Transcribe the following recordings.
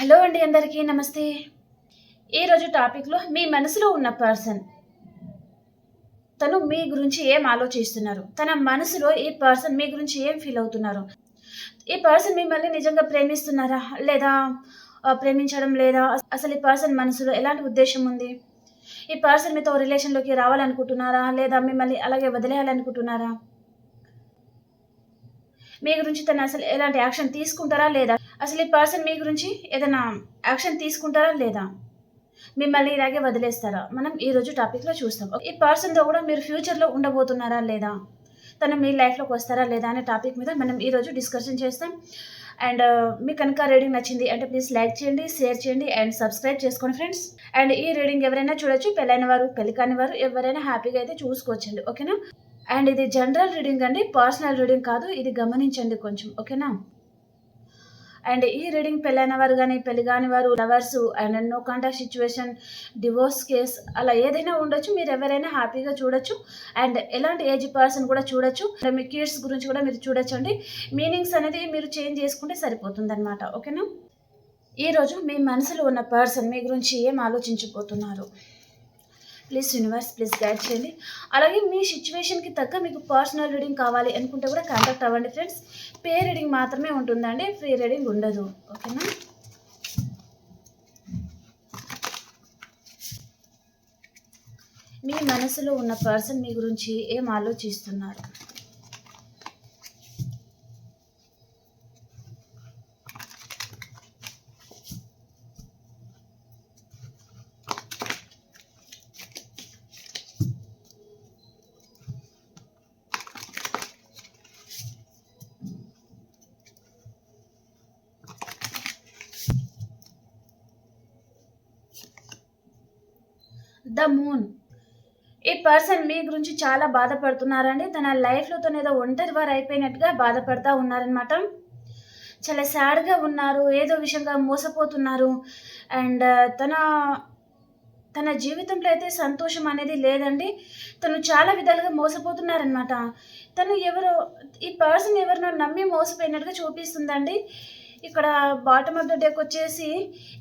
Hello అండి అందరికీ నమస్తే. ఈరోజు టాపిక్లో మీ మనసులో ఉన్న పర్సన్. తను మీ గురించి ఏం ఆలోచిస్తున్నారు? తన మనసులో ఈ పర్సన్ మీ గురించి ఏం ఫీల్ అవుతున్నారు? ఈ పర్సన్ మిమ్మల్ని నిజంగా ప్రేమిస్తున్నారా? లేదా ప్రేమించడం లేదా? అసలు ఈ పర్సన్ మనసులో ఎలాంటి ఉద్దేశం ఉంది? ఈ పర్సన్ మీతో రిలేషన్లోకి రావాలనుకుంటున్నారా? లేదా మిమ్మల్ని అలాగే వదిలేయాలనుకుంటున్నారా? మీ గురించి తను అసలు ఎలాంటి యాక్షన్ తీసుకుంటారా లేదా? అసలు ఈ పర్సన్ మీ గురించి ఏదైనా యాక్షన్ తీసుకుంటారా లేదా? మిమ్మల్ని ఇలాగే వదిలేస్తారా? మనం ఈరోజు టాపిక్లో చూస్తాం. ఈ పర్సన్తో కూడా మీరు ఫ్యూచర్లో ఉండబోతున్నారా లేదా? తను మీ లైఫ్లోకి వస్తారా లేదా అనే టాపిక్ మీద మనం ఈరోజు డిస్కషన్ చేస్తాం. అండ్ మీకు కనుక రీడింగ్ నచ్చింది అంటే ప్లీజ్ లైక్ చేయండి షేర్ చేయండి అండ్ సబ్స్క్రైబ్ చేసుకోండి ఫ్రెండ్స్. అండ్ ఈ రీడింగ్ ఎవరైనా చూడొచ్చు పెళ్ళైన వారు పెళ్ళి కాని వారు ఎవరైనా హ్యాపీగా అయితే చూసుకోవచ్చండి. ఓకేనా? అండ్ ఇది జనరల్ రీడింగ్ అండి పర్సనల్ రీడింగ్ కాదు ఇది గమనించండి కొంచెం ఓకేనా? అండ్ ఈ రీడింగ్ పెళ్ళైన వారు కానీ పెళ్ళి కాని వారు lovers and no contact situation divorce case అలా ఏదైనా ఉండొచ్చు మీరు ఎవరైనా హ్యాపీగా చూడొచ్చు అండ్ ఎలాంటి ఏజ్ పర్సన్ కూడా చూడొచ్చు మీ కిడ్స్ గురించి కూడా మీరు చూడొచ్చు అండి మీనింగ్స్ అనేది మీరు చేంజ్ చేసుకుంటే సరిపోతుంది అనమాట ఓకేనా ఈరోజు మీ మనసులో ఉన్న పర్సన్ మీ గురించి ఏం ఆలోచించబోతున్నారు? ప్లీజ్ యూనివర్స్ ప్లీజ్ గైడ్ చేయండి. అలాగే మీ సిచ్యువేషన్కి తగ్గ మీకు పర్సనల్ రీడింగ్ కావాలి అనుకుంటే కూడా కాంటాక్ట్ అవ్వండి ఫ్రెండ్స్ పే రీడింగ్ మాత్రమే ఉంటుందండి ఫ్రీ రీడింగ్ ఉండదు. ఓకేనా మీ మనసులో ఉన్న పర్సన్ మీ గురించి ఏం ఆలోచిస్తున్నారు? The moon. ఈ పర్సన్ మీ గురించి చాలా బాధపడుతున్నారండి తన లైఫ్లో తను ఏదో ఒంటరి వారు అయిపోయినట్టుగా బాధపడతా ఉన్నారనమాట చాలా సాడ్గా ఉన్నారు ఏదో విషయంగా మోసపోతున్నారు. అండ్ తన తన జీవితంలో అయితే సంతోషం అనేది లేదండి. తను చాలా విధాలుగా మోసపోతున్నారనమాట తను ఎవరో ఈ పర్సన్ ఎవరినో నమ్మి మోసపోయినట్టుగా చూపిస్తుందండి. ఇక్కడ బాటమ్ ఆఫ్ ద డెక్ వచ్చేసి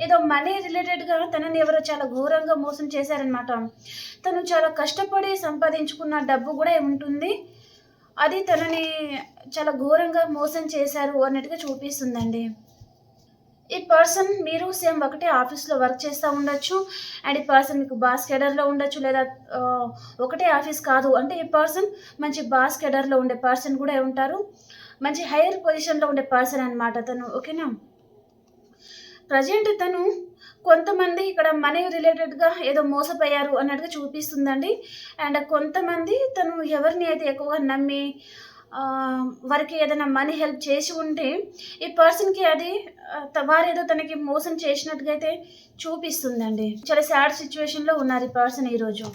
ఏదో మనీ రిలేటెడ్గా తనని ఎవరో చాలా ఘోరంగా మోసం చేశారనమాట తను చాలా కష్టపడి సంపాదించుకున్న డబ్బు కూడా ఉంటుంది. అది తనని చాలా ఘోరంగా మోసం చేశారు అన్నట్టుగా చూపిస్తుందండి. ఈ పర్సన్ మీరు సేమ్ ఒకటే ఆఫీస్లో వర్క్ చేస్తూ ఉండొచ్చు. అండ్ ఈ పర్సన్ మీకు బాస్ కెడర్లో ఉండొచ్చు లేదా ఒకటే ఆఫీస్ కాదు. అంటే ఈ పర్సన్ మంచి బాస్ కెడర్లో ఉండే పర్సన్ కూడా ఉంటారు. మంచి హైయర్ పొజిషన్లో ఉండే పర్సన్ అనమాట తను ఓకేనా ప్రజెంట్ తను కొంతమంది ఇక్కడ మనీ రిలేటెడ్గా ఏదో మోసపోయారు అన్నట్టుగా చూపిస్తుందండి. అండ్ కొంతమంది తను ఎవరిని అయితే ఎక్కువగా నమ్మి వారికి ఏదైనా మనీ హెల్ప్ చేసి ఉంటే ఈ పర్సన్కి అది వారేదో తనకి మోసం చేసినట్టుగా అయితే చూపిస్తుందండి. చాలా సాడ్ సిచ్యువేషన్లో ఉన్నారు ఈ పర్సన్ ఈరోజు.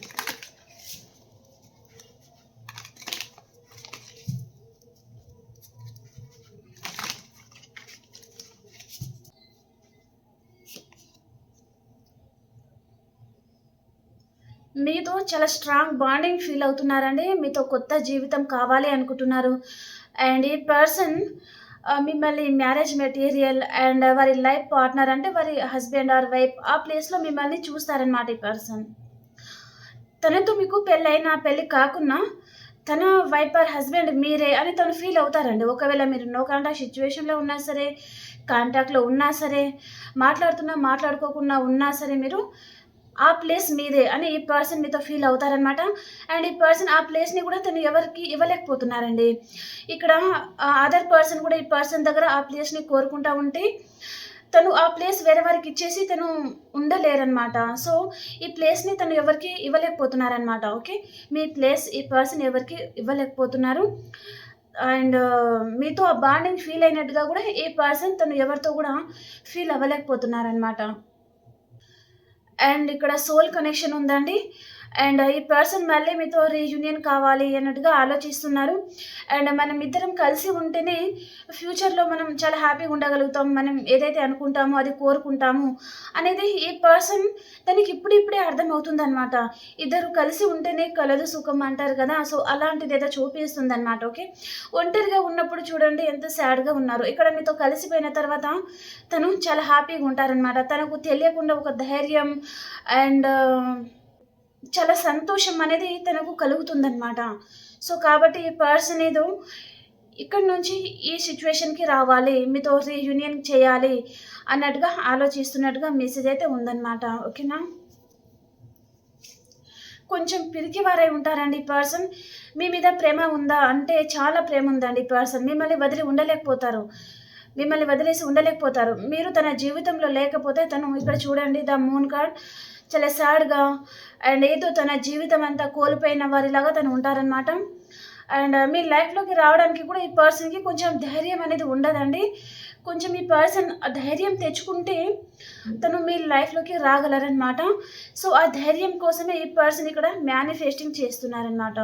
మీతో చాలా స్ట్రాంగ్ బాండింగ్ ఫీల్ అవుతున్నారండి. మీతో కొత్త జీవితం కావాలి అనుకుంటున్నారు. అండ్ ఈ పర్సన్ మిమ్మల్ని మ్యారేజ్ మెటీరియల్ అండ్ వారి లైఫ్ పార్ట్నర్ అంటే వారి హస్బెండ్ ఆర్ వైఫ్ ఆ ప్లేస్లో మిమ్మల్ని చూస్తారనమాట ఈ పర్సన్ తనతో మీకు పెళ్ళైనా పెళ్ళి కాకున్నా తన వైఫ్ ఆర్ హస్బెండ్ మీరే అని తను ఫీల్ అవుతారండి. ఒకవేళ మీరు నో కాంటాక్ట్ సిచ్యువేషన్లో ఉన్నా సరే కాంటాక్ట్లో ఉన్నా సరే మాట్లాడుతున్నా మాట్లాడుకోకుండా ఉన్నా సరే మీరు ఆ ప్లేస్ మీదే అని ఈ పర్సన్ మీతో ఫీల్ అవుతారనమాట అండ్ ఈ పర్సన్ ఆ ప్లేస్ని కూడా తను ఎవరికి ఇవ్వలేకపోతున్నారండి. ఇక్కడ అదర్ పర్సన్ కూడా ఈ పర్సన్ దగ్గర ఆ ప్లేస్ని కోరుకుంటా ఉంటే తను ఆ ప్లేస్ వేరే వారికి ఇచ్చేసి తను ఉండలేరనమాట సో ఈ ప్లేస్ని తను ఎవరికి ఇవ్వలేకపోతున్నారనమాట ఓకే? మీ ప్లేస్ ఈ పర్సన్ ఎవరికి ఇవ్వలేకపోతున్నారు. అండ్ మీతో ఆ బాండింగ్ ఫీల్ అయినట్టుగా కూడా ఈ పర్సన్ తను ఎవరితో కూడా ఫీల్ అవ్వలేకపోతున్నారనమాట అండ్ ఇక్కడ సోల్ కనెక్షన్ ఉందండి. అండ్ ఈ పర్సన్ మళ్ళీ మీతో రీయూనియన్ కావాలి అన్నట్టుగా ఆలోచిస్తున్నారు. అండ్ మనం ఇద్దరం కలిసి ఉంటేనే ఫ్యూచర్లో మనం చాలా హ్యాపీగా ఉండగలుగుతాం. మనం ఏదైతే అనుకుంటామో అది కోరుకుంటాము అనేది ఈ పర్సన్ తనకి ఇప్పుడిప్పుడే అర్థమవుతుంది అనమాట ఇద్దరు కలిసి ఉంటేనే కలదు సుఖం అంటారు కదా. సో అలాంటిది ఏదో చూపిస్తుంది అనమాట ఓకే ఒంటరిగా ఉన్నప్పుడు చూడండి ఎంత సాడ్గా ఉన్నారు. ఇక్కడ మీతో కలిసిపోయిన తర్వాత తను చాలా హ్యాపీగా ఉంటారనమాట తనకు తెలియకుండా ఒక ధైర్యం అండ్ చాలా సంతోషం అనేది తనకు కలుగుతుందన్నమాట. సో కాబట్టి ఈ పర్సన్ ఏదో ఇక్కడ నుంచి ఈ సిచ్యువేషన్కి రావాలి మీతో రీయూనియన్ చేయాలి అన్నట్టుగా ఆలోచిస్తున్నట్టుగా మెసేజ్ అయితే ఉందన్నమాట. ఓకేనా? కొంచెం పిరికివారై ఉంటారండి ఈ పర్సన్. మీ మీద ప్రేమ ఉందా? అంటే చాలా ప్రేమ ఉందండి ఈ పర్సన్. మిమ్మల్ని వదిలి ఉండలేకపోతారు. మిమ్మల్ని వదిలేసి ఉండలేకపోతారు. మీరు తన జీవితంలో లేకపోతే తను ఇక్కడ చూడండి ద మూన్ కార్డ్. చాలా సాడ్గా అండ్ ఏదో తన జీవితం అంతా కోల్పోయిన వారిలాగా తను ఉంటారనమాట అండ్ మీ లైఫ్లోకి రావడానికి కూడా ఈ పర్సన్కి కొంచెం ధైర్యం అనేది ఉండదండి. కొంచెం ఈ పర్సన్ ఆ ధైర్యం తెచ్చుకుంటే తను మీ లైఫ్లోకి రాగలరనమాట సో ఆ ధైర్యం కోసమే ఈ పర్సన్ ఇక్కడ మేనిఫెస్టింగ్ చేస్తున్నారనమాట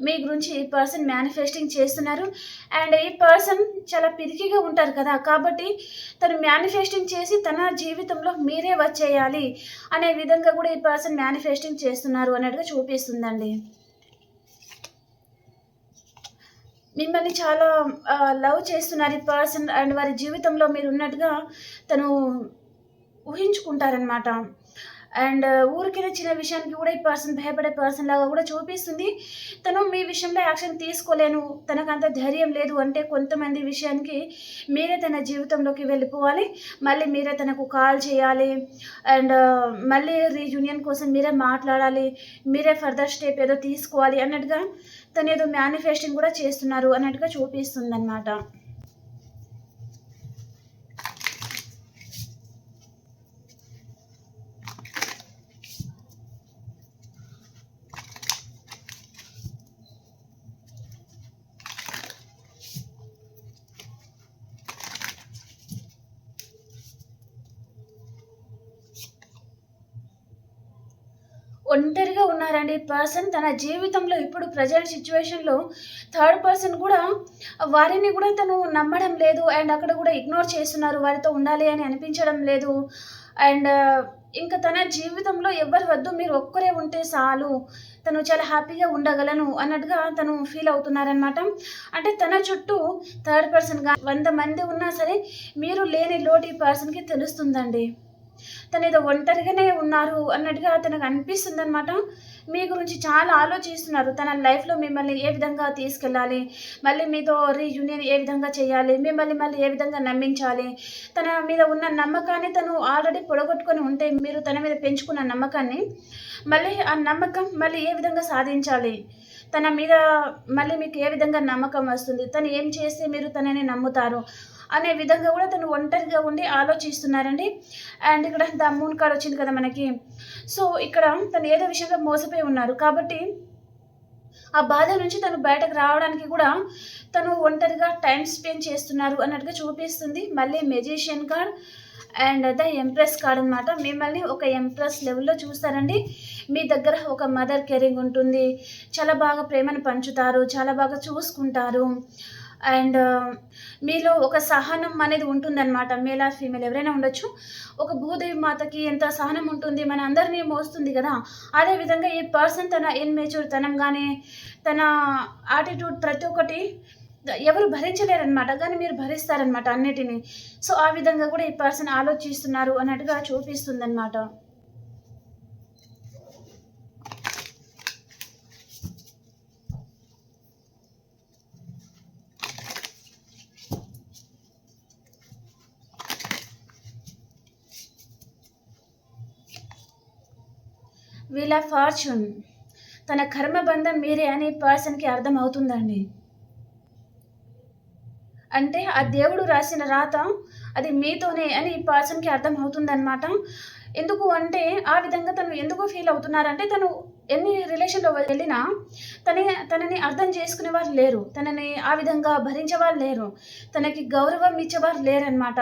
మీ గురించి ఈ పర్సన్ మేనిఫెస్టింగ్ చేస్తున్నారు. అండ్ ఈ పర్సన్ చాలా పిరికిగా ఉంటారు కదా కాబట్టి తను మేనిఫెస్టింగ్ చేసి తన జీవితంలో మీరే వచ్చేయాలి అనే విధంగా కూడా ఈ పర్సన్ మేనిఫెస్టింగ్ చేస్తున్నారు అన్నట్టుగా చూపిస్తుందండి. మిమ్మల్ని చాలా లవ్ చేస్తున్నారు ఈ పర్సన్ అండ్ వారి జీవితంలో మీరు ఉన్నట్టుగా తను ఊహించుకుంటారనమాట అండ్ ఊరికైనా చిన్న విషయానికి కూడా ఈ పర్సన్ భయపడే పర్సన్ లాగా కూడా చూపిస్తుంది. తను మీ విషయంలో యాక్షన్ తీసుకోలేను. తనకు అంత ధైర్యం లేదు అంటే కొంతమంది విషయానికి మీరే తన జీవితంలోకి వెళ్ళిపోవాలి. మళ్ళీ మీరే తనకు కాల్ చేయాలి. అండ్ మళ్ళీ రీయూనియన్ కోసం మీరే మాట్లాడాలి. మీరే ఫర్దర్ స్టెప్ ఏదో తీసుకోవాలి అన్నట్టుగా తను ఏదో మేనిఫెస్టింగ్ కూడా చేస్తున్నారు అన్నట్టుగా చూపిస్తుంది అనమాట ఒంటరిగా ఉన్నారండి. పర్సన్ తన జీవితంలో ఇప్పుడు ప్రజెంట్ సిచ్యువేషన్లో థర్డ్ పర్సన్ కూడా వారిని కూడా తను నమ్మడం లేదు. అండ్ అక్కడ కూడా ఇగ్నోర్ చేస్తున్నారు. వారితో ఉండాలి అని అనిపించడం లేదు. అండ్ uh, ఇంకా తన జీవితంలో ఎవరి వద్దు మీరు ఒక్కరే ఉంటే చాలు. తను చాలా హ్యాపీగా ఉండగలను అన్నట్టుగా తను ఫీల్ అవుతున్నారనమాట అంటే తన చుట్టూ థర్డ్ పర్సన్గా వంద మంది ఉన్నా సరే మీరు లేని లోటు ఈ పర్సన్కి తెలుస్తుందండి. తను ఏదో ఒంటరిగానే ఉన్నారు అన్నట్టుగా తనకు అనిపిస్తుంది అనమాట మీ గురించి చాలా ఆలోచిస్తున్నారు. తన లైఫ్లో మిమ్మల్ని ఏ విధంగా తీసుకెళ్ళాలి? మళ్ళీ మీతో రీయూనియన్ ఏ విధంగా చేయాలి? మిమ్మల్ని మళ్ళీ ఏ విధంగా నమ్మించాలి? తన మీద ఉన్న నమ్మకాన్ని తను ఆల్రెడీ పొడగొట్టుకొని ఉంటే మీరు తన మీద పెంచుకున్న నమ్మకాన్ని మళ్ళీ ఆ నమ్మకం మళ్ళీ ఏ విధంగా సాధించాలి? తన మీద మళ్ళీ మీకు ఏ విధంగా నమ్మకం వస్తుంది? తను ఏం చేస్తే మీరు తనని నమ్ముతారు? అనే విధంగా కూడా తను ఒంటరిగా ఉండి ఆలోచిస్తున్నారండి. అండ్ ఇక్కడ ద మూన్ కార్డ్ వచ్చింది కదా మనకి. సో ఇక్కడ తను ఏదో విషయంలో మోసపోయి ఉన్నారు. కాబట్టి ఆ బాధ నుంచి తను బయటకు రావడానికి కూడా తను ఒంటరిగా టైం స్పెండ్ చేస్తున్నారు అన్నట్టుగా చూపిస్తుంది. మళ్ళీ magician card and the empress card అనమాట మిమ్మల్ని ఒక ఎంప్రెస్ లెవెల్లో చూస్తారండి. మీ దగ్గర ఒక మదర్ కేరింగ్ ఉంటుంది. చాలా బాగా ప్రేమను పంచుతారు. చాలా బాగా చూసుకుంటారు. అండ్ um, మీలో ఒక సహనం అనేది ఉంటుందన్నమాట మేల్ ఆర్ ఫీమేల్. ఎవరైనా ఉండొచ్చు. ఒక భూదేవి మాతకి ఎంత సహనం ఉంటుంది మన అందరినీ మోస్తుంది కదా. అదేవిధంగా ఈ పర్సన్ తన ఇన్మెచ్యూర్ తనం కానీ తన యాటిట్యూడ్ ప్రతి ఒక్కటి ఎవరు భరించలేరనమాట కానీ మీరు భరిస్తారనమాట అన్నిటినీ. సో ఆ విధంగా కూడా ఈ పర్సన్ ఆలోచిస్తున్నారు అన్నట్టుగా చూపిస్తుంది ఇలా ఫార్చ్యూన్. తన కర్మబంధం మీరే అని పర్సన్కి అర్థం అవుతుందండి అంటే ఆ దేవుడు రాసిన రాత అది మీతోనే అని ఈ పర్సన్కి అర్థం అవుతుందన్నమాట ఎందుకు అంటే ఆ విధంగా తను ఎందుకు ఫీల్ అవుతున్నారంటే తను ఎన్ని రిలేషన్లో వెళ్ళినా తన తనని అర్థం చేసుకునే వారు లేరు. తనని ఆ విధంగా భరించేవారు లేరు. తనకి గౌరవం ఇచ్చేవారు లేరనమాట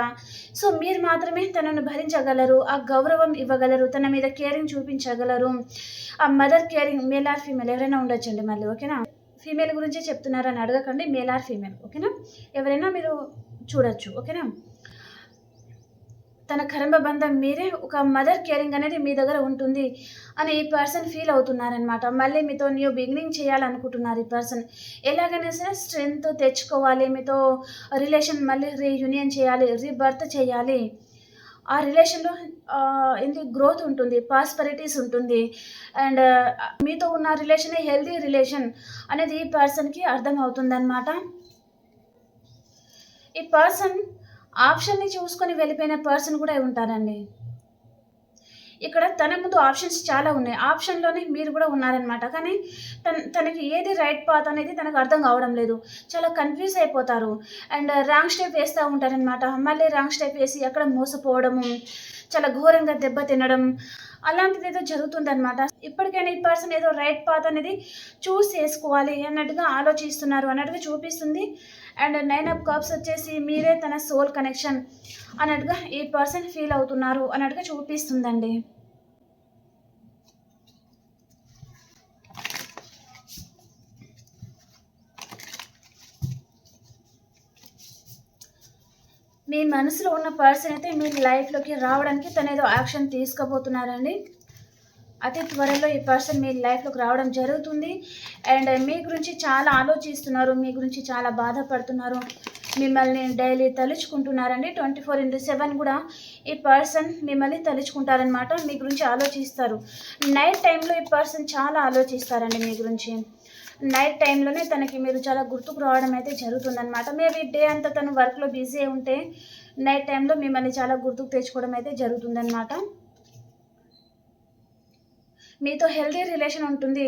సో మీరు మాత్రమే తనను భరించగలరు ఆ గౌరవం ఇవ్వగలరు తన మీద కేరింగ్ చూపించగలరు. ఆ mother caring male or female ఎవరైనా ఉండొచ్చండి మళ్ళీ ఓకేనా? ఫీమేల్ గురించే చెప్తున్నారని అడగకండి మేల్ ఆర్ ఫీమేల్ ఓకేనా? ఎవరైనా మీరు చూడొచ్చు ఓకేనా? తన కర్మ బంధం మీరే ఒక మదర్ కేరింగ్ అనేది మీ దగ్గర ఉంటుంది అని ఈ పర్సన్ ఫీల్ అవుతున్నారనమాట మళ్ళీ మీతో న్యూ బిగినింగ్ చేయాలనుకుంటున్నారు ఈ పర్సన్. ఎలాగైనా సరే స్ట్రెంగ్త్ తెచ్చుకోవాలి మీతో రిలేషన్ మళ్ళీ రీయూనియన్ చేయాలి రీబర్త్ చేయాలి. ఆ రిలేషన్లో ఏంటి గ్రోత్ ఉంటుంది పాస్పరిటీస్ ఉంటుంది. అండ్ మీతో ఉన్న రిలేషనే హెల్దీ రిలేషన్ అనేది ఈ పర్సన్కి అర్థం అవుతుందన్నమాట ఈ పర్సన్ ఆప్షన్ని చూసుకొని వెళ్ళిపోయిన పర్సన్ కూడా ఉంటారండి. ఇక్కడ తన ముందు ఆప్షన్స్ చాలా ఉన్నాయి. ఆప్షన్లోనే మీరు కూడా ఉన్నారనమాట కానీ తన తనకి ఏది రైట్ పాత్ అనేది తనకు అర్థం కావడం లేదు. చాలా కన్ఫ్యూజ్ అయిపోతారు. అండ్ రాంగ్ స్టెప్ వేస్తూ ఉంటారనమాట మళ్ళీ రాంగ్ స్టెప్ వేసి అక్కడ మోసపోవడము చాలా ఘోరంగా దెబ్బ తినడం అలాంటిది ఏదో జరుగుతుందన్నమాట. ఇప్పటికైనా ఈ పర్సన్ ఏదో రైట్ పాత్ అనేది చూస్ చేసుకోవాలి అన్నట్టుగా ఆలోచిస్తున్నారు అన్నట్టుగా చూపిస్తుంది. అండ్ నైన్ ఆఫ్ కప్స్ వచ్చేసి మీరే తన సోల్ కనెక్షన్ అన్నట్టుగా ఈ పర్సన్ ఫీల్ అవుతున్నారు అన్నట్టుగా చూపిస్తుందండి. మీ మనసులో ఉన్న పర్సన్ అయితే మీ లైఫ్లోకి రావడానికి తను ఏదో యాక్షన్ తీసుకోబోతున్నారండి. అతి త్వరలో ఈ పర్సన్ మీ లైఫ్లోకి రావడం జరుగుతుంది. అండ్ మీ గురించి చాలా ఆలోచిస్తున్నారు మీ గురించి చాలా బాధపడుతున్నారు. మిమ్మల్ని డైలీ తలుచుకుంటున్నారండి. ట్వంటీ ఫోర్ ఇంటూ సెవెన్ కూడా ఈ పర్సన్ మిమ్మల్ని తలుచుకుంటారనమాట మీ గురించి ఆలోచిస్తారు. నైట్ టైంలో ఈ పర్సన్ చాలా ఆలోచిస్తారండి మీ గురించి. నైట్ టైంలోనే తనకి మీరు చాలా గుర్తుకు రావడం అయితే జరుగుతుందనమాట మేబీ డే అంతా తను వర్క్లో బిజీ ఉంటే నైట్ టైంలో మిమ్మల్ని చాలా గుర్తుకు తెచ్చుకోవడం అయితే జరుగుతుందనమాట మీతో హెల్దీ రిలేషన్ ఉంటుంది.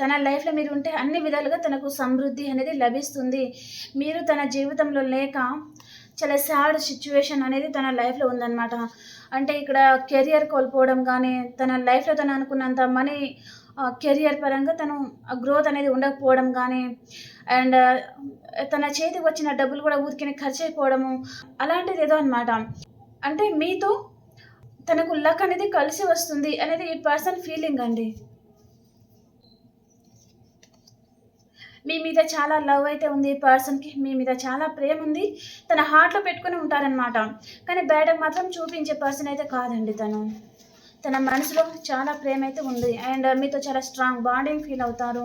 తన లైఫ్లో మీరు ఉంటే అన్ని విధాలుగా తనకు సమృద్ధి అనేది లభిస్తుంది. మీరు తన జీవితంలో లేక చాలా సాడ్ సిచ్యువేషన్ అనేది తన లైఫ్లో ఉందన్నమాట. అంటే ఇక్కడ కెరియర్ కోల్పోవడం కానీ తన లైఫ్లో తను అనుకున్నంత మనీ కెరియర్ పరంగా తను గ్రోత్ అనేది ఉండకపోవడం కానీ అండ్ తన చేతికి వచ్చిన డబ్బులు కూడా ఊరికే ఖర్చు అయిపోవడము అలాంటిది ఏదో అనమాట అంటే మీతో తనకు లక్ అనేది కలిసి వస్తుంది అనేది ఈ పర్సన్ ఫీలింగ్ అండి. మీ మీద చాలా లవ్ అయితే ఉంది ఈ పర్సన్కి మీ మీద చాలా ప్రేమ ఉంది తన హార్ట్లో పెట్టుకుని ఉంటారనమాట కానీ బయటకు మాత్రం చూపించే పర్సన్ అయితే కాదండి తను. తన మనసులో చాలా ప్రేమ అయితే ఉంది. అండ్ మీతో చాలా స్ట్రాంగ్ బాండింగ్ ఫీల్ అవుతారు.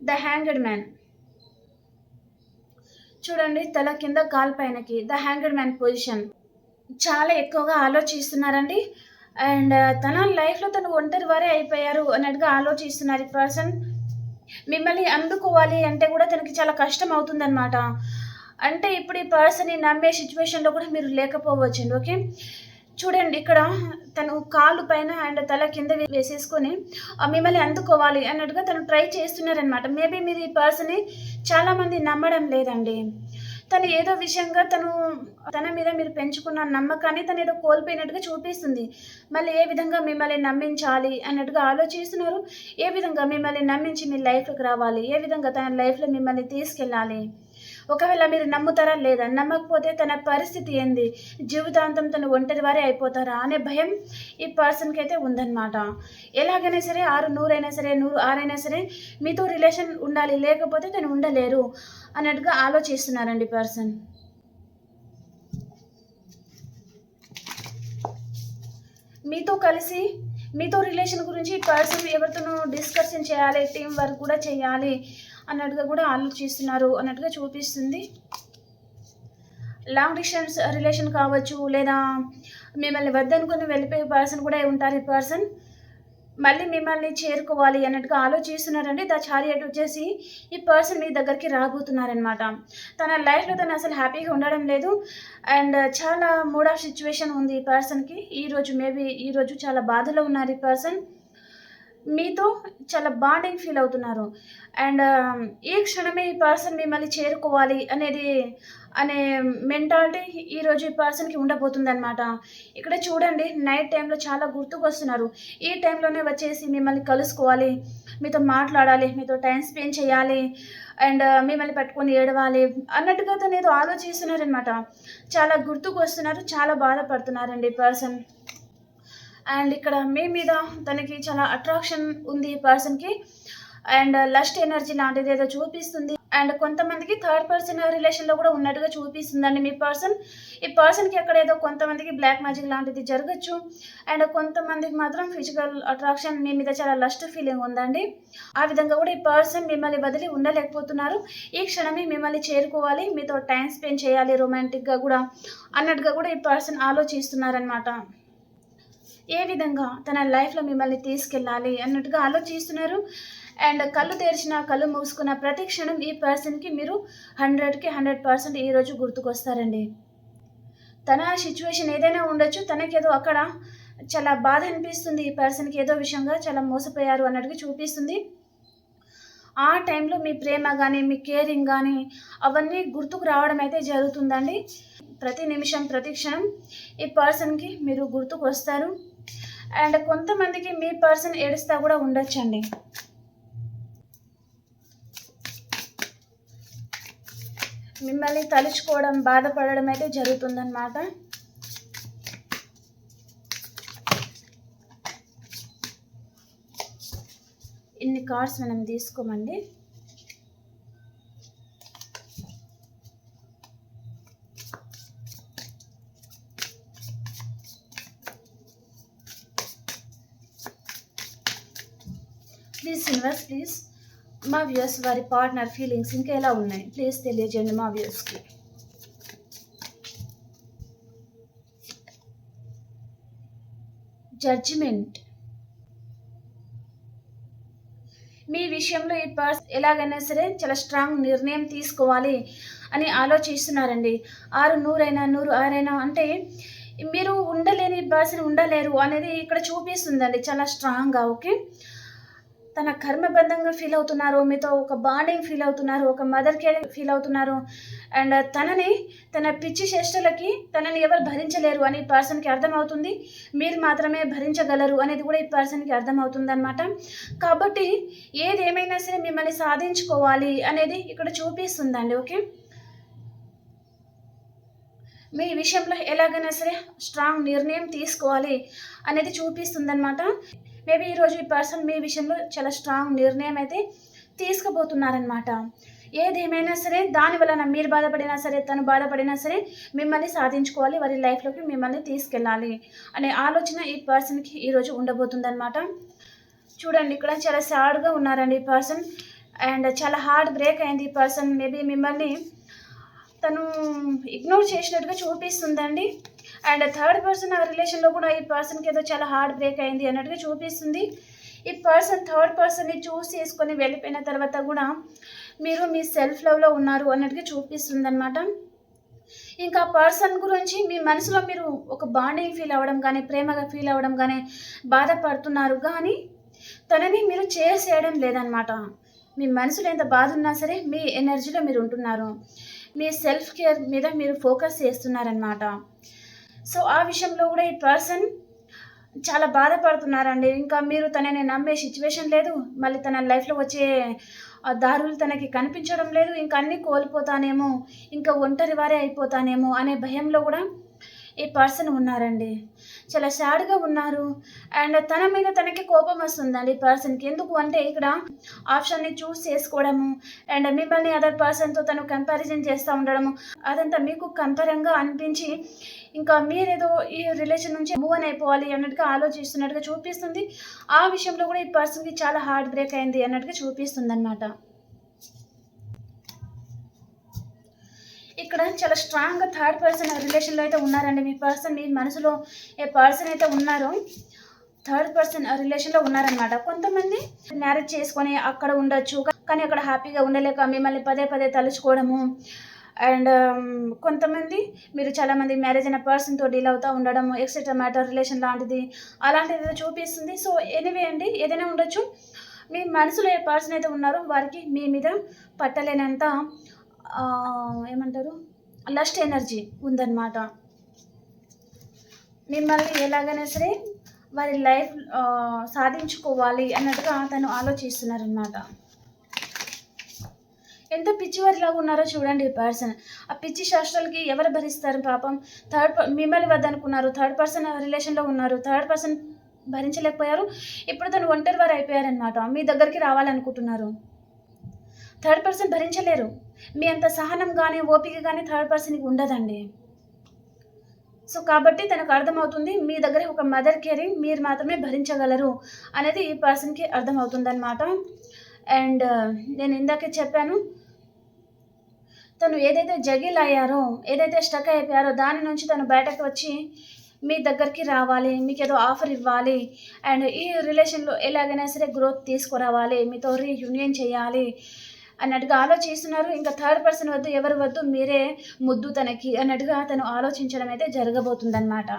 ద హ్యాంగెడ్ మ్యాన్ చూడండి తల కింద కాల్ పైనకి ద హ్యాంగెడ్ మ్యాన్ పొజిషన్ చాలా ఎక్కువగా ఆలోచిస్తున్నారండి. అండ్ తన లైఫ్లో తను ఒంటరి వారే అయిపోయారు అన్నట్టుగా ఆలోచిస్తున్నారు ఈ పర్సన్ మిమ్మల్ని అందుకోవాలి అంటే కూడా తనకి చాలా కష్టం అవుతుందన్నమాట. అంటే ఇప్పుడు ఈ పర్సన్ని నమ్మే సిచ్యువేషన్లో కూడా మీరు లేకపోవచ్చండి ఓకే చూడండి ఇక్కడ తను కాలు పైన అండ్ తల కింద వేసేసుకొని మిమ్మల్ని అందుకోవాలి అన్నట్టుగా తను ట్రై చేస్తున్నారనమాట మేబీ మీరు ఈ పర్సన్ని చాలామంది నమ్మడం లేదండి. తను ఏదో విషయంగా తను తన మీద మీరు పెంచుకున్న నమ్మకాన్ని తను ఏదో కోల్పోయినట్టుగా చూపిస్తుంది. మళ్ళీ ఏ విధంగా మిమ్మల్ని నమ్మించాలి అన్నట్టుగా ఆలోచిస్తున్నారు. ఏ విధంగా మిమ్మల్ని నమ్మించి మీ లైఫ్లోకి రావాలి? ఏ విధంగా తన లైఫ్లో మిమ్మల్ని తీసుకెళ్ళాలి? ఒకవేళ మీరు నమ్ముతారా లేదా? నమ్మకపోతే తన పరిస్థితి ఏంది? జీవితాంతం తను ఒంటరి వారే అయిపోతారా అనే భయం ఈ పర్సన్కి అయితే ఉందన్నమాట. ఎలాగైనా సరే ఆరు నూరైనా సరే నూరు ఆరైనా సరే మీతో రిలేషన్ ఉండాలి లేకపోతే తను ఉండలేరు అన్నట్టుగా ఆలోచిస్తున్నారండి పర్సన్ మీతో కలిసి మీతో రిలేషన్ గురించి పర్సన్ ఎవరితోనూ డిస్కషన్ చేయాలి టీం వర్క్ కూడా చేయాలి అన్నట్టుగా కూడా ఆలోచిస్తున్నారు అన్నట్టుగా చూపిస్తుంది. లాంగ్ డిస్టెన్స్ రిలేషన్ కావచ్చు లేదా మిమ్మల్ని వద్దనుకుని వెళ్ళిపోయే పర్సన్ కూడా ఉంటారు ఈ పర్సన్ మళ్ళీ మిమ్మల్ని చేరుకోవాలి అన్నట్టుగా ఆలోచిస్తున్నారండి. ద చారియట్ వచ్చేసి ఈ పర్సన్ మీ దగ్గరికి రాబోతున్నారనమాట తన లైఫ్లో తను అసలు హ్యాపీగా ఉండడం లేదు. అండ్ చాలా మూడ్ ఆఫ్ సిచ్యువేషన్ ఉంది ఈ పర్సన్కి ఈరోజు మేబీ ఈరోజు చాలా బాధలో ఉన్నారు ఈ పర్సన్ మీతో చాలా బాండింగ్ ఫీల్ అవుతున్నారు. అండ్ ఏ క్షణమే ఈ పర్సన్ మిమ్మల్ని చేరుకోవాలి అనేది అనే మెంటాలిటీ ఈరోజు ఈ పర్సన్కి ఉండబోతుంది అనమాట ఇక్కడ చూడండి నైట్ టైంలో చాలా గుర్తుకొస్తున్నారు ఈ టైంలోనే వచ్చేసి మిమ్మల్ని కలుసుకోవాలి మీతో మాట్లాడాలి మీతో టైం స్పెండ్ చేయాలి అండ్ మిమ్మల్ని పట్టుకొని ఏడవాలి అన్నట్టుగా తను ఏదో ఆలోచిస్తున్నారనమాట చాలా గుర్తుకు వస్తున్నారు చాలా బాధపడుతున్నారండి పర్సన్. అండ్ ఇక్కడ మీ మీద తనకి చాలా అట్రాక్షన్ ఉంది ఈ పర్సన్కి అండ్ లస్ట్ ఎనర్జీ లాంటిది ఏదో చూపిస్తుంది. అండ్ కొంతమందికి థర్డ్ పర్సన్ రిలేషన్లో కూడా ఉన్నట్టుగా చూపిస్తుందండి మీ పర్సన్ ఈ పర్సన్కి ఎక్కడ ఏదో కొంతమందికి బ్లాక్ మ్యాజిక్ లాంటిది జరగచ్చు. అండ్ కొంతమందికి మాత్రం ఫిజికల్ అట్రాక్షన్ మీ మీద చాలా లస్ట్ ఫీలింగ్ ఉందండి. ఆ విధంగా కూడా ఈ పర్సన్ మిమ్మల్ని వదిలి ఉండలేకపోతున్నారు. ఈ క్షణమే మిమ్మల్ని చేరుకోవాలి. మీతో టైం స్పెండ్ చేయాలి రొమాంటిక్గా కూడా అన్నట్టుగా కూడా ఈ పర్సన్ ఆలోచిస్తున్నారనమాట ఏ విధంగా తన లైఫ్లో మిమ్మల్ని తీసుకెళ్ళాలి అన్నట్టుగా ఆలోచిస్తున్నారు. అండ్ కళ్ళు తెరిచిన కళ్ళు మూసుకున్న ప్రతి క్షణం ఈ పర్సన్కి మీరు హండ్రెడ్కి హండ్రెడ్ పర్సెంట్ ఈరోజు గుర్తుకొస్తారండి. తన సిచ్యువేషన్ ఏదైనా ఉండొచ్చు తనకేదో అక్కడ చాలా బాధ అనిపిస్తుంది ఈ పర్సన్కి ఏదో విషయంగా చాలా మోసపోయారు అన్నట్టుగా చూపిస్తుంది. ఆ టైంలో మీ ప్రేమ కానీ మీ కేరింగ్ కానీ అవన్నీ గుర్తుకు రావడం అయితే జరుగుతుందండి. ప్రతి నిమిషం ప్రతి క్షణం ఈ పర్సన్కి మీరు గుర్తుకు వస్తారు అండ్ కొంతమందికి మీ పర్సన్ ఏడుస్తా కూడా ఉండొచ్చండి. మిమ్మల్ని తలుచుకోవడం బాధపడడం అయితే జరుగుతుందన్నమాట. ఇన్ని కార్డ్స్ మనం తీసుకోమండి. ప్లీజ్ సిల్వర్స్ ప్లీజ్ మా వ్యూస్ వారి పార్ట్నర్ ఫీలింగ్స్ ఇంకా ఎలా ఉన్నాయి? ప్లీజ్ తెలియజేయండి మా వ్యూస్కి జడ్జిమెంట్ మీ విషయంలో ఈ పర్స్ ఎలాగైనా సరే చాలా స్ట్రాంగ్ నిర్ణయం తీసుకోవాలి అని ఆలోచిస్తున్నారండి. ఆరు నూరైనా నూరు ఆరైనా అంటే మీరు ఉండలేని పర్సన్ ఉండలేరు అనేది ఇక్కడ చూపిస్తుందండి. చాలా స్ట్రాంగ్గా ఓకే తన కర్మబంధంగా ఫీల్ అవుతున్నారు మీతో ఒక బాండింగ్ ఫీల్ అవుతున్నారు ఒక మదర్ కేర్ ఫీల్ అవుతున్నారు అండ్ తనని తన పిచ్చి చేష్టలకి తనని ఎవరు భరించలేరు అని పర్సన్కి అర్థమవుతుంది. మీరు మాత్రమే భరించగలరు అనేది కూడా ఈ పర్సన్కి అర్థమవుతుంది అనమాట కాబట్టి ఏది ఏమైనా సరే మిమ్మల్ని సాధించుకోవాలి అనేది ఇక్కడ చూపిస్తుందండి ఓకే? మీ విషయంలో ఎలాగైనా సరే స్ట్రాంగ్ నిర్ణయం తీసుకోవాలి అనేది చూపిస్తుందన్నమాట. మేబీ ఈరోజు ఈ పర్సన్ మీ విషయంలో చాలా స్ట్రాంగ్ నిర్ణయం అయితే తీసుకుపోతున్నారనమాట ఏదేమైనా సరే దాని వలన మీరు బాధపడినా సరే తను బాధపడినా సరే మిమ్మల్ని సాధించుకోవాలి వారి లైఫ్లోకి మిమ్మల్ని తీసుకెళ్ళాలి అనే ఆలోచన ఈ పర్సన్కి ఈరోజు ఉండబోతుందన్నమాట. చూడండి ఇక్కడ చాలా సాడ్గా ఉన్నారండి ఈ పర్సన్ అండ్ చాలా హార్డ్ బ్రేక్ అయింది ఈ పర్సన్. మేబీ మిమ్మల్ని తను ఇగ్నోర్ చేసినట్టుగా చూపిస్తుందండి. అండ్ థర్డ్ పర్సన్ ఆ రిలేషన్లో కూడా ఈ పర్సన్కి ఏదో చాలా హార్డ్ బ్రేక్ అయింది అన్నట్టుగా చూపిస్తుంది. ఈ పర్సన్ థర్డ్ పర్సన్ని చూస్ చేసుకొని వెళ్ళిపోయిన తర్వాత కూడా మీరు మీ సెల్ఫ్ లవ్లో ఉన్నారు అన్నట్టుగా చూపిస్తుంది అనమాట ఇంకా పర్సన్ గురించి మీ మనసులో మీరు ఒక బాండింగ్ ఫీల్ అవ్వడం కానీ ప్రేమగా ఫీల్ అవ్వడం కానీ బాధపడుతున్నారు కానీ తనని మీరు చేసేయడం లేదనమాట మీ మనసులో ఎంత బాధ ఉన్నా సరే మీ ఎనర్జీలో మీరు ఉంటున్నారు. మీ సెల్ఫ్ కేర్ మీద మీరు ఫోకస్ చేస్తున్నారనమాట సో ఆ విషయంలో కూడా ఈ పర్సన్ చాలా బాధపడుతున్నారండి. ఇంకా మీరు తనని నమ్మే సిచ్యువేషన్ లేదు. మళ్ళీ తన లైఫ్లో వచ్చే దారులు తనకి కనిపించడం లేదు. ఇంకా అన్నీ కోల్పోతానేమో ఇంకా ఒంటరి వారే అయిపోతానేమో అనే భయంలో కూడా ఈ పర్సన్ ఉన్నారండి. చాలా సాడ్గా ఉన్నారు. అండ్ తన మీద తనకి కోపం వస్తుందండి ఈ పర్సన్కి. ఎందుకు అంటే ఇక్కడ ఆప్షన్ని చూస్ చేసుకోవడము అండ్ మిమ్మల్ని అదర్ పర్సన్తో తను కంపారిజన్ చేస్తూ ఉండడము అదంతా మీకు కంపరంగా అనిపించి ఇంకా మీరేదో ఈ రిలేషన్ నుంచి మూవ్ అని అయిపోవాలి అన్నట్టుగా ఆలోచిస్తున్నట్టుగా చూపిస్తుంది. ఆ విషయంలో కూడా ఈ పర్సన్కి చాలా హార్ట్ బ్రేక్ అయింది అన్నట్టుగా చూపిస్తుంది అనమాట ఇక్కడ చాలా స్ట్రాంగ్గా థర్డ్ పర్సన్ రిలేషన్లో అయితే ఉన్నారండి. మీ పర్సన్ మీ మనసులో ఏ పర్సన్ అయితే ఉన్నారో థర్డ్ పర్సన్ రిలేషన్లో ఉన్నారనమాట కొంతమంది మ్యారేజ్ చేసుకొని అక్కడ ఉండొచ్చు కానీ అక్కడ హ్యాపీగా ఉండలేక మిమ్మల్ని పదే పదే తలుచుకోవడము. అండ్ um, కొంతమంది మీరు చాలామంది మ్యారేజ్ అయిన పర్సన్తో డీల్ అవుతూ ఉండడం ఎక్సెట్రా మ్యాటర్ రిలేషన్ లాంటిది అలాంటిది చూపిస్తుంది. సో ఎనివే అండి ఏదైనా ఉండొచ్చు. మీ మనసులో ఏ పర్సన్ అయితే ఉన్నారో వారికి మీ మీద పట్టలేనంత ఏమంటారు? లస్ట్ ఎనర్జీ ఉందన్నమాట. మిమ్మల్ని ఎలాగైనా సరే వారి లైఫ్ సాధించుకోవాలి అన్నట్టుగా తను ఆలోచిస్తున్నారనమాట ఎంత పిచ్చివారిలాగా ఉన్నారో చూడండి ఈ పర్సన్. ఆ పిచ్చి శాస్త్రాలకి ఎవరు భరిస్తారు పాపం? థర్డ్ మిమ్మల్ని వద్దనుకున్నారు. థర్డ్ పర్సన్ రిలేషన్లో ఉన్నారు. థర్డ్ పర్సన్ భరించలేకపోయారు. ఇప్పుడు తను ఒంటరి వారు అయిపోయారనమాట మీ దగ్గరికి రావాలనుకుంటున్నారు. Third person భరించలేరు. మీ అంత సహనం కానీ ఓపిక కానీ థర్డ్ పర్సన్కి ఉండదండి. సో కాబట్టి తనకు అర్థమవుతుంది మీ దగ్గర ఒక మదర్ కేరింగ్ మీరు మాత్రమే భరించగలరు అనేది ఈ పర్సన్కి అర్థమవుతుంది అనమాట అండ్ uh, నేను ఇందాకే చెప్పాను తను ఏదైతే జగిల్ అయ్యారో ఏదైతే స్టక్ అయిపోయారో దాని నుంచి తను బయటకు వచ్చి మీ దగ్గరికి రావాలి మీకు ఏదో ఆఫర్ ఇవ్వాలి. అండ్ ఈ రిలేషన్లో ఎలాగైనా సరే గ్రోత్ తీసుకురావాలి మీతో రీయూనియన్ చేయాలి. అన్నట్టుగా ఆలోచిస్తున్నారు. ఇంకా థర్డ్ పర్సన్ వద్దు ఎవరి వద్దు మీరే ముద్దు తనకి అన్నట్టుగా తను ఆలోచించడం అయితే జరగబోతుందన్నమాట.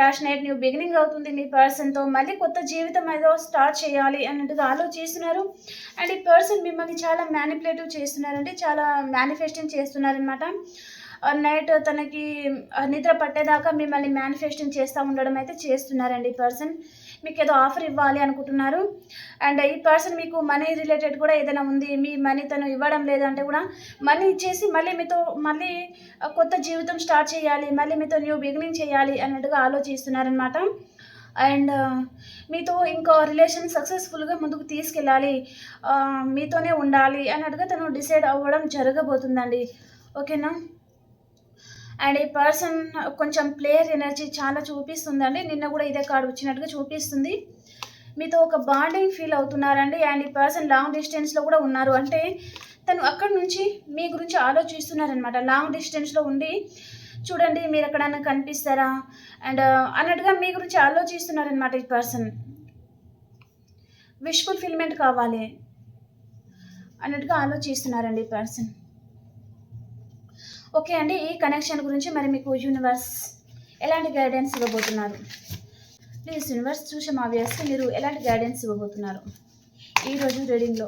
ప్యాషనేట్ న్యూ బిగినింగ్ అవుతుంది మీ పర్సన్తో మళ్ళీ కొత్త జీవితం ఏదో స్టార్ట్ చేయాలి అన్నట్టుగా ఆలోచిస్తున్నారు. అండ్ ఈ పర్సన్ మిమ్మల్ని చాలా మ్యానిపులేటివ్ చేస్తున్నారండి చాలా మేనిఫెస్టింగ్ చేస్తున్నారనమాట నైట్ తనకి నిద్ర పట్టేదాకా మిమ్మల్ని మేనిఫెస్టింగ్ చేస్తూ ఉండడం అయితే చేస్తున్నారండి ఈ పర్సన్ మీకు ఏదో ఆఫర్ ఇవ్వాలి అనుకుంటున్నారు. అండ్ ఈ పర్సన్ మీకు మనీ రిలేటెడ్ కూడా ఏదైనా ఉంది మీ మనీ తను ఇవ్వడం లేదంటే కూడా మనీ ఇచ్చేసి మళ్ళీ మీతో మళ్ళీ కొత్త జీవితం స్టార్ట్ చేయాలి మళ్ళీ మీతో న్యూ బిగినింగ్ చేయాలి అన్నట్టుగా ఆలోచిస్తున్నారనమాట అండ్ మీతో ఇంకో రిలేషన్ సక్సెస్ఫుల్గా ముందుకు తీసుకెళ్ళాలి మీతోనే ఉండాలి అన్నట్టుగా తను డిసైడ్ అవ్వడం జరగబోతుందండి. ఓకేనా? అండ్ ఈ పర్సన్ కొంచెం ప్లేయర్ ఎనర్జీ చాలా చూపిస్తుందండి. నిన్న కూడా ఇదే కార్డు వచ్చినట్టుగా చూపిస్తుంది. మీతో ఒక బాండింగ్ ఫీల్ అవుతున్నారండి. అండ్ ఈ పర్సన్ లాంగ్ డిస్టెన్స్లో కూడా ఉన్నారు. అంటే తను అక్కడి నుంచి మీ గురించి ఆలోచిస్తున్నారనమాట లాంగ్ డిస్టెన్స్లో ఉండి చూడండి మీరు ఎక్కడైనా కనిపిస్తారా? అండ్ అన్నట్టుగా మీ గురించి ఆలోచిస్తున్నారనమాట ఈ పర్సన్. విష్ ఫుల్ఫిల్మెంట్ కావాలి అన్నట్టుగా ఆలోచిస్తున్నారండి ఈ పర్సన్. ఓకే అండి ఈ కనెక్షన్ గురించి మరి మీకు యూనివర్స్ ఎలాంటి గైడెన్స్ ఇవ్వబోతున్నారు? ప్లీజ్ యూనివర్స్ చూసే మా వ్యాస్కి మీరు ఎలాంటి గైడెన్స్ ఇవ్వబోతున్నారు? ఈరోజు రీడింగ్లో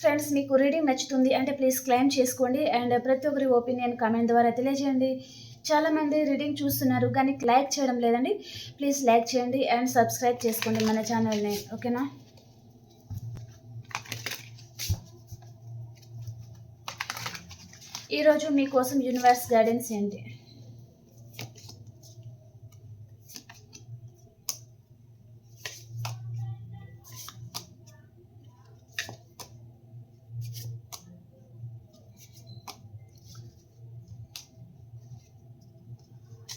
ఫ్రెండ్స్ మీకు రీడింగ్ నచ్చుతుంది అంటే ప్లీజ్ క్లైమ్ చేసుకోండి అండ్ ప్రతి ఒక్కరి ఒపీనియన్ కామెంట్ ద్వారా తెలియజేయండి. చాలామంది రీడింగ్ చూస్తున్నారు కానీ లైక్ చేయడం లేదండి. ప్లీజ్ లైక్ చేయండి అండ్ సబ్స్క్రైబ్ చేసుకోండి మన ఛానల్ని ఓకేనా ఈరోజు మీకోసం యూనివర్స్ గైడెన్స్ ఏంటి?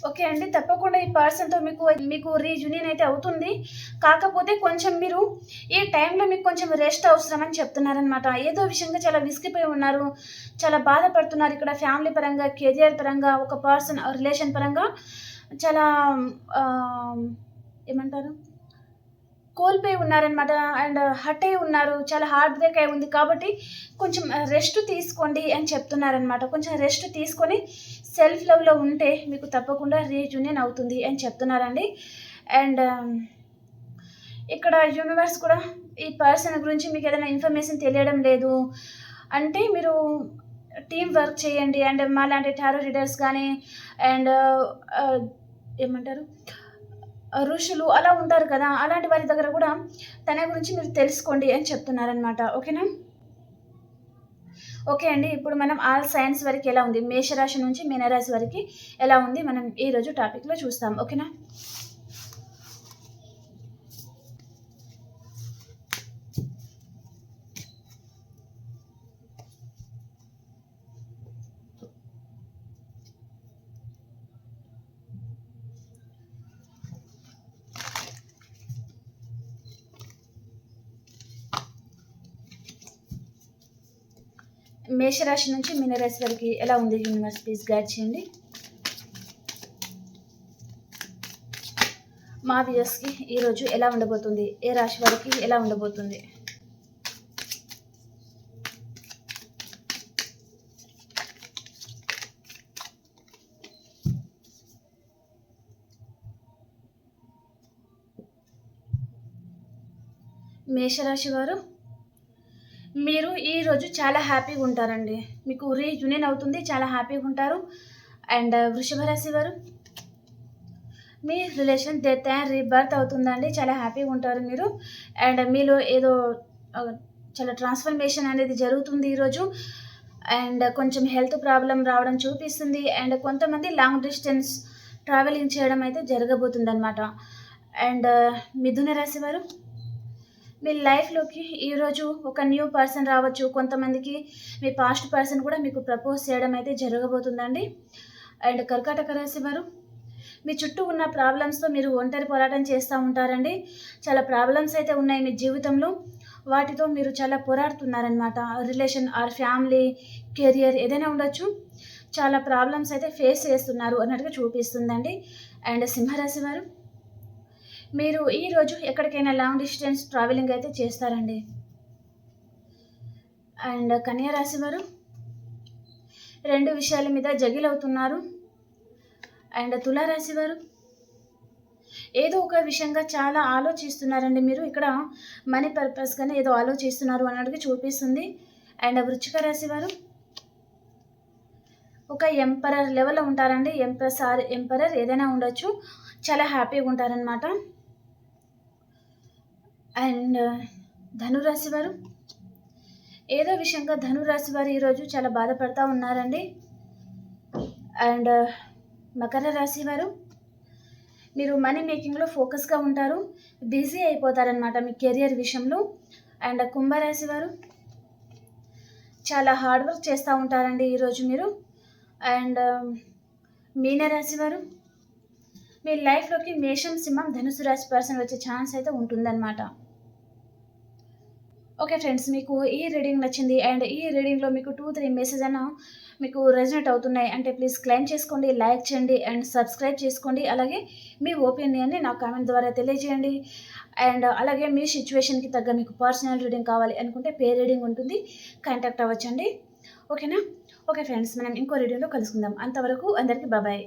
ఓకే అండి తప్పకుండా ఈ పర్సన్తో మీకు మీకు రీయూనియన్ అయితే అవుతుంది. కాకపోతే కొంచెం మీరు ఈ టైంలో మీకు కొంచెం రెస్ట్ అవసరం అని చెప్తున్నారనమాట ఏదో విషయంగా చాలా విసిగిపోయి ఉన్నారు చాలా బాధపడుతున్నారు. ఇక్కడ ఫ్యామిలీ పరంగా కెరియర్ పరంగా ఒక పర్సన్ రిలేషన్ పరంగా చాలా ఏమంటారు? కోల్పోయి ఉన్నారనమాట అండ్ హట్ అయి ఉన్నారు చాలా హార్ట్ బ్రేక్ అయి ఉంది కాబట్టి కొంచెం రెస్ట్ తీసుకోండి అని చెప్తున్నారనమాట కొంచెం రెస్ట్ తీసుకొని సెల్ఫ్ లవ్లో ఉంటే మీకు తప్పకుండా రీజూనియన్ అవుతుంది అని చెప్తున్నారండి. అండ్ ఇక్కడ యూనివర్స్ కూడా ఈ పర్సన్ గురించి మీకు ఏదైనా ఇన్ఫర్మేషన్ తెలియడం లేదు. అంటే మీరు టీం వర్క్ చేయండి అండ్ మాలాంటి టారో రీడర్స్ కానీ అండ్ ఏమంటారు? ఋషులు అలా ఉంటారు కదా అలాంటి వారి దగ్గర కూడా తన గురించి మీరు తెలుసుకోండి అని చెప్తున్నారనమాట ఓకేనా? ఓకే అండి ఇప్పుడు మనం ఆల్ సైన్స్ వరకు ఎలా ఉంది? మేషరాశి నుంచి మీనరాశి వరకు ఎలా ఉంది? మనం ఈరోజు టాపిక్లో చూస్తాం. ఓకేనా? మేషరాశి నుంచి మీనరాశి వరకు ఎలా ఉంది యూనివర్స్ ప్లీజ్ గైడ్ చేయండి. మా వ్యూయర్స్కి ఈరోజు ఎలా ఉండబోతుంది? ఏ రాశి వారికి ఎలా ఉండబోతుంది? మేషరాశి వారు మీరు ఈరోజు చాలా హ్యాపీగా ఉంటారండి. మీకు రీయూనియన్ అవుతుంది చాలా హ్యాపీగా ఉంటారు. అండ్ వృషభ రాశి వారు మీ రిలేషన్ డెత్ అండ్ రీబర్త్ అవుతుందండి. చాలా హ్యాపీగా ఉంటారు మీరు. అండ్ మీలో ఏదో చాలా ట్రాన్స్ఫర్మేషన్ అనేది జరుగుతుంది ఈరోజు అండ్ కొంచెం హెల్త్ ప్రాబ్లం రావడం చూపిస్తుంది. అండ్ కొంతమంది లాంగ్ డిస్టెన్స్ ట్రావెలింగ్ చేయడం అయితే జరగబోతుంది అనమాట అండ్ మిథున రాశి వారు మీ లైఫ్లోకి ఈరోజు ఒక న్యూ పర్సన్ రావచ్చు. కొంతమందికి మీ పాస్ట్ పర్సన్ కూడా మీకు ప్రపోజ్ చేయడం అయితే జరగబోతుందండి. అండ్ కర్కాటక రాశి వారు మీ చుట్టూ ఉన్న ప్రాబ్లమ్స్తో మీరు ఒంటరి పోరాటం చేస్తూ ఉంటారండి. చాలా ప్రాబ్లమ్స్ అయితే ఉన్నాయి మీ జీవితంలో. వాటితో మీరు చాలా పోరాడుతున్నారనమాట రిలేషన్ ఆర్ ఫ్యామిలీ కెరియర్ ఏదైనా ఉండొచ్చు. చాలా ప్రాబ్లమ్స్ అయితే ఫేస్ చేస్తున్నారు అన్నట్టుగా చూపిస్తుందండి. అండ్ సింహరాశి వారు మీరు ఈరోజు ఎక్కడికైనా లాంగ్ డిస్టెన్స్ ట్రావెలింగ్ అయితే చేస్తారండి. అండ్ కన్యా రాశి వారు రెండు విషయాల మీద జగిలవుతున్నారు. అండ్ తులారాశి వారు ఏదో ఒక విషయంగా చాలా ఆలోచిస్తున్నారండి మీరు. ఇక్కడ మనీ పర్పస్గానే ఏదో ఆలోచిస్తున్నారు అన్నట్టుగా చూపిస్తుంది. అండ్ వృచ్చిక రాశి వారు ఒక ఎంపరర్ లెవెల్లో ఉంటారండి. ఎంప్రెస్ ఆర్ ఎంపరర్ ఏదైనా ఉండొచ్చు. చాలా హ్యాపీగా ఉంటారనమాట అండ్ ధనురాశి వారు? ఏదో విషయంగా ధనురాశి వారు ఈరోజు చాలా బాధపడతా ఉన్నారండి. అండ్ మకర రాశి వారు మీరు మనీ మేకింగ్లో ఫోకస్గా ఉంటారు బిజీ అయిపోతారనమాట మీ కెరియర్ విషయంలో. అండ్ కుంభరాశి వారు చాలా హార్డ్ వర్క్ చేస్తూ ఉంటారండి ఈరోజు మీరు. అండ్ మీనరాశి వారు మీ లైఫ్లోకి మేషం సింహం ధనుసు రాశి పర్సన్ వచ్చే ఛాన్స్ అయితే ఉంటుందన్నమాట. ఓకే ఫ్రెండ్స్ మీకు ఈ రీడింగ్ నచ్చింది అండ్ ఈ రీడింగ్లో మీకు టూ త్రీ మెసేజ్ అన్న మీకు రెజనేట్ అవుతున్నాయి. అంటే ప్లీజ్ క్లైమ్ చేసుకోండి లైక్ చేయండి అండ్ సబ్స్క్రైబ్ చేసుకోండి. అలాగే మీ ఒపీనియన్ని నా కామెంట్ ద్వారా తెలియజేయండి. అండ్ అలాగే మీ సిచ్యువేషన్కి తగ్గ మీకు పర్సనల్ రీడింగ్ కావాలి అనుకుంటే పే రీడింగ్ ఉంటుంది. కాంటాక్ట్ అవ్వచ్చండి. ఓకేనా? ఓకే ఫ్రెండ్స్ మనం ఇంకో రీడింగ్లో కలుసుకుందాం. అంతవరకు అందరికీ బాబాయ్